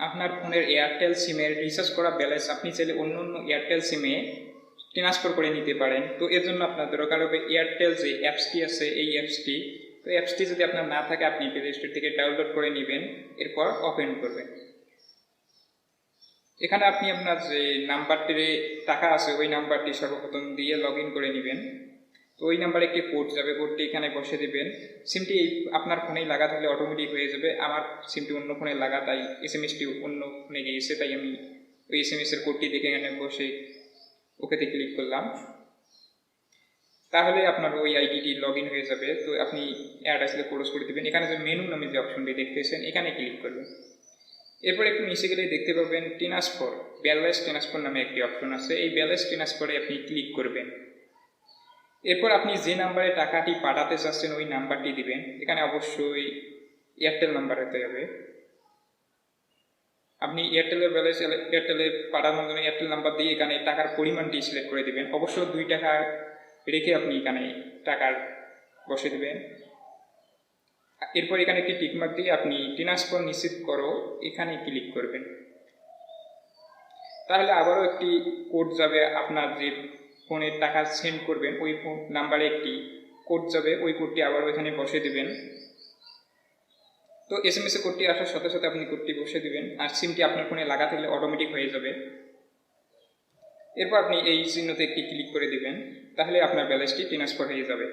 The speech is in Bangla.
আপনার ফোনের এয়ারটেল সিমের রিচার্জ করা ব্যালেন্স আপনি চাইলে অন্য অন্য এয়ারটেল সিমে ট্রান্সফার করে নিতে পারেন। তো এর জন্য আপনার দরকার হবে এয়ারটেল যে অ্যাপসটি আছে, এই অ্যাপসটি তো অ্যাপসটি যদি আপনার না থাকে, আপনি প্লে স্টোর থেকে ডাউনলোড করে নেবেন, এরপর ওপেন করবেন। এখানে আপনি আপনার যে নাম্বারটির টাকা আছে, ওই নাম্বারটি সর্বপ্রথম দিয়ে লগ করে নেবেন। তো ওই নাম্বারে একটি কোড যাবে কোডটি এখানে বসে দিবেন। সিমটি আপনার ফোনেই লাগা থাকলে অটোমেটিক হয়ে যাবে। আমার সিমটি অন্য ফোনে লাগা, তাই এস এম এসটি অন্য ফোনে গিয়েছে, তাই আমি ওই এস এম এস এর কোডটি দেখে এখানে বসে ওকেতে ক্লিক করলাম। তাহলে আপনার ওই আইডিটি লগ ইন হয়ে যাবে। তো আপনি অ্যাড আসলে ক্লোজ করে দেবেন। এখানে যে মেনু নামে যে অপশনটি দেখতেছেন, এখানে ক্লিক করবেন। এরপর একটু নিচে গেলে দেখতে পাবেন ট্রান্সফার ব্যালেন্স ট্রান্সফার নামে একটি অপশন আছে। এই ব্যালেন্স ট্রান্সফারে আপনি ক্লিক করবেন। এরপর আপনি যে নাম্বারে টাকাটি পাঠাতে চাচ্ছেন, ওই নাম্বারটি দিবেন। এখানে অবশ্যই এয়ারটেল নাম্বার হতে হবে। আপনি এয়ারটেলের ব্যালেন্স এয়ারটেলে পাঠানোর জন্য এয়ারটেল নাম্বার দিয়ে এখানে টাকার পরিমাণটি সিলেক্ট করে দিবেন। অবশ্য দুই টাকা রেখে আপনি এখানে টাকার বসে দিবেন। এরপর এখানে একটি টিকমার্ক দিয়ে আপনি ট্রান্সফার নিশ্চিত করো, এখানে ক্লিক করবেন। তাহলে আবারও একটি কোড যাবে আপনার যে ফোনের টাকা সেন্ড করবেন, ওই ফোন নাম্বারে একটি কোড যাবে, ওই কোডটি আবার ওইখানে বসে দিবেন। তো এস এম এস এ কোডটি আসার সাথে সাথে আপনি কোডটি বসে দিবেন, আর সিমটি আপনার ফোনে লাগা থাকলে অটোমেটিক হয়ে যাবে। এরপর আপনি এই চিহ্নতে একটি ক্লিক করে দিবেন, তাহলে আপনার ব্যালেন্সটি ট্রান্সফার হয়ে যাবে।